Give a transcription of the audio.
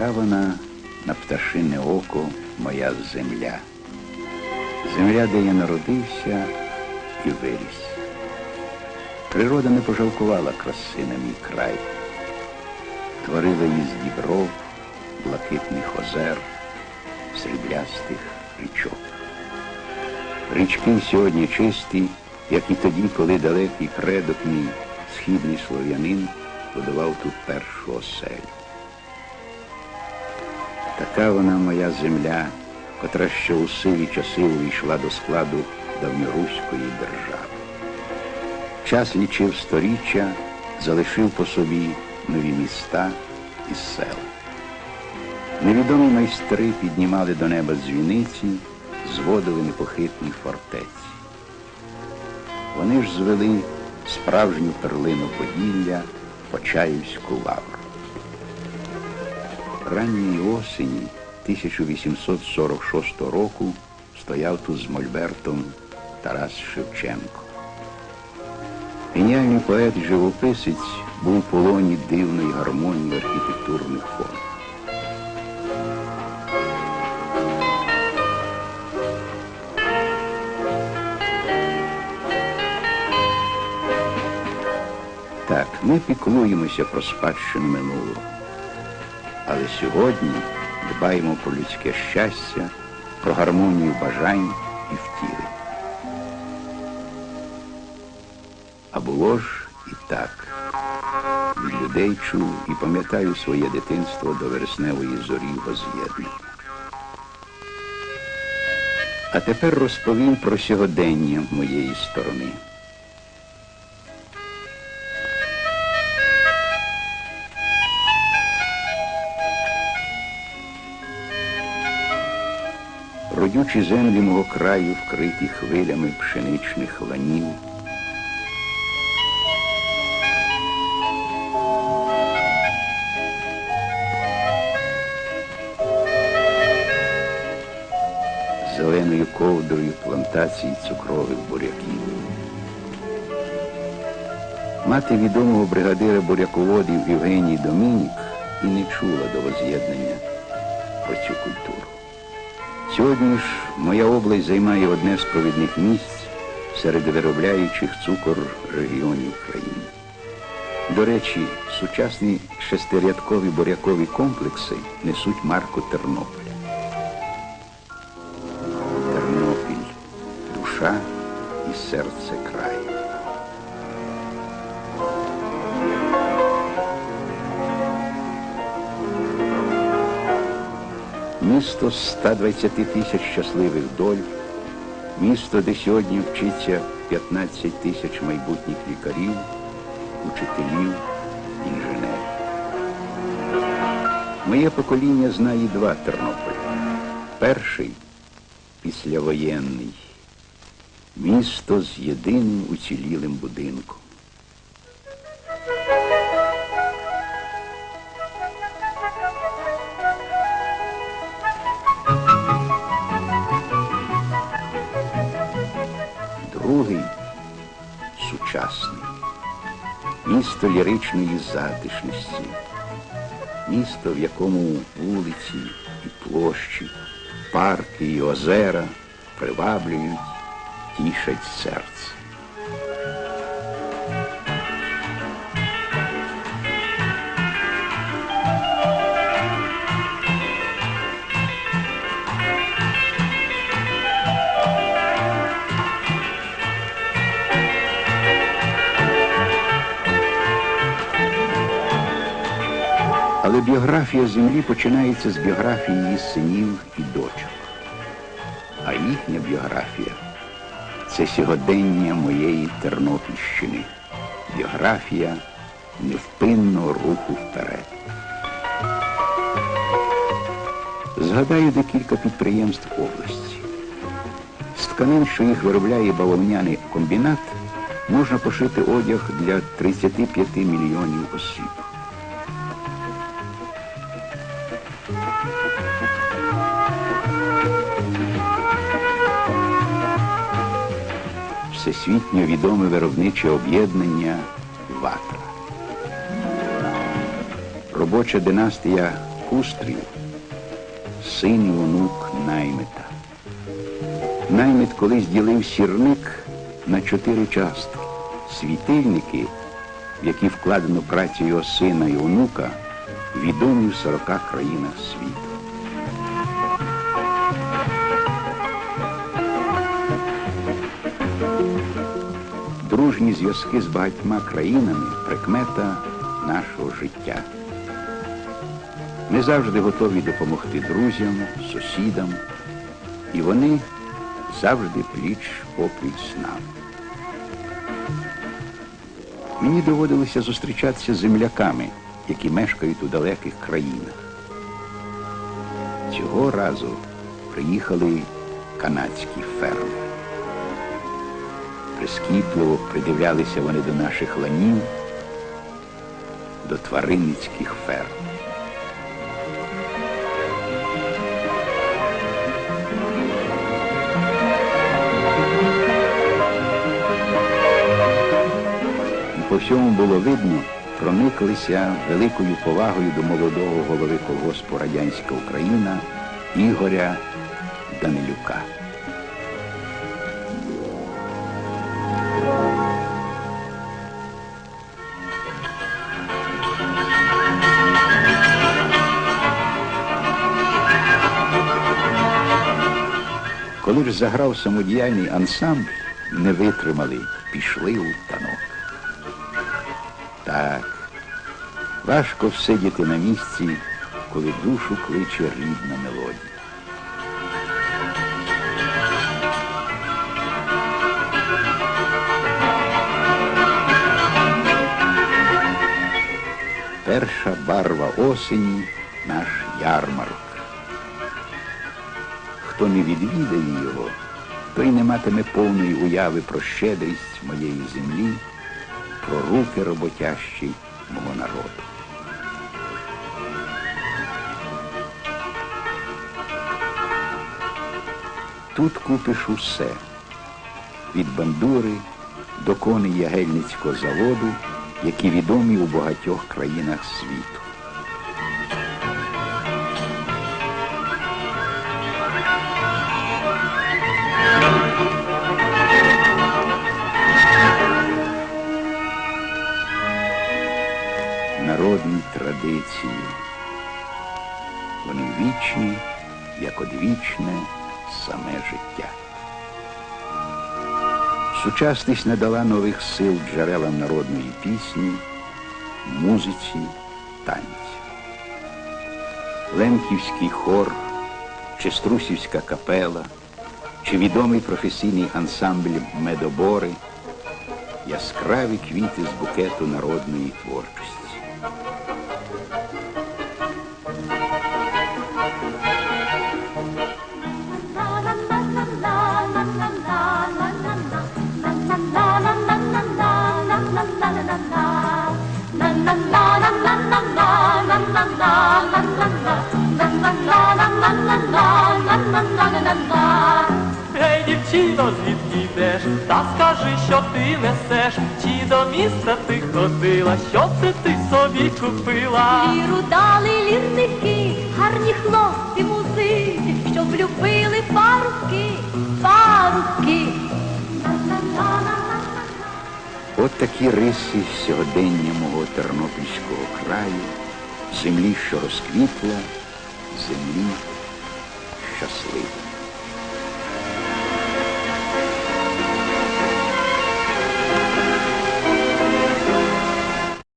Така вона на пташине око моя земля. Земля, де я народився і виріс. Природа не пожалкувала краси на мій край, творила її з дібров, блакитних озер, сріблястих річок. Річки сьогодні чисті, як і тоді, коли далекий предок мій, східний слов'янин, будував тут першу оселю. Така вона моя земля, котра ще у сиві часи увійшла до складу давньоруської держави. Час лічив сторіччя, залишив по собі нові міста і села. Невідомі майстри піднімали до неба дзвіниці, зводили непохитні фортеці. Вони ж звели справжню перлину Поділля Почаївську лавру. Ранньої осені 1846 року стояв тут з Мольбертом Тарас Шевченко. Геніальний поет живописець був у полоні дивної гармонії архітектурних форм. Так, ми піклуємося про спадщину минулого. Але сьогодні дбаємо про людське щастя, про гармонію бажань і втілень. А було ж і так. Від людей чув і пам'ятаю своє дитинство до вересневої зорі воз'єднання. А тепер розповім про сьогодення моєї сторони. Родючі землі мого краю вкриті хвилями пшеничних ланів. Зеленою ковдрою плантації цукрових буряків. Мати відомого бригадира буряководів Євгеній Домінік і не чула до воз'єднання про цю культуру. Сьогодні ж моя область займає одне з провідних місць серед виробляючих цукор регіонів країни. До речі, сучасні шестирядкові бурякові комплекси несуть марку Тернополя. Тернопіль душа і серце краю. Місто з 120 тисяч щасливих доль, місто, де сьогодні вчиться 15 тисяч майбутніх лікарів, учителів, інженерів. Моє покоління знає два Тернополя. Перший післявоєнний. Місто з єдиним уцілілим будинком. Місто ліричної затишності. Місто, в якому вулиці і площі, парки і озера приваблюють, тішать серце. Біографія землі починається з біографії її синів і дочок. А їхня біографія це сьогодення моєї Тернопільщини. Біографія невпинного руху вперед. Згадаю декілька підприємств області. З тканин, що їх виробляє бавовняний комбінат, можна пошити одяг для 35 мільйонів осіб. Всесвітньо відоме виробниче об'єднання Ватра. Робоча династія лакустрів син і онук наймита. Наймит колись ділив сірник на чотири частки. Світильники, в які вкладено працю його сина і онука, відомі в сорока країнах світу. Дружні зв'язки з багатьма країнами прикмета нашого життя. Ми завжди готові допомогти друзям, сусідам, і вони завжди пліч опліч нами. Мені доводилося зустрічатися з земляками, які мешкають у далеких країнах. Цього разу приїхали канадські ферми. Прискіпливо придивлялися вони до наших ланів, до тваринницьких ферм. І по всьому було видно, прониклися великою повагою до молодого голови колгоспу Радянська Україна Ігоря Данилюка. Коли ж заграв самодіяльний ансамбль, не витримали, пішли у танок. Так, важко всидіти на місці, коли душу кличе рідна мелодія. Перша барва осені наш ярмарок. Хто не відвідає його, той не матиме повної уяви про щедрість моєї землі, про руки роботящі мого народу. Тут купиш усе від бандури до коней ягельницького заводу, які відомі у багатьох країнах світу. Народні традиції. Вони вічні, як одвічне саме життя. Сучасність не дала нових сил джерелам народної пісні, музиці, танці. Лемківський хор, чи Струсівська капела, чи відомий професійний ансамбль медобори яскраві квіти з букету народної творчості. Дівчино, звідки йдеш? Та скажи, що ти несеш, чи до міста ти ходила, що це ти собі купила? Ліру дали лірники, гарні хлопці музики, щоб любили парубки, парубки. От такі риси сьогодення мого Тернопільського краю, землі, що розквітла, землі щасливої.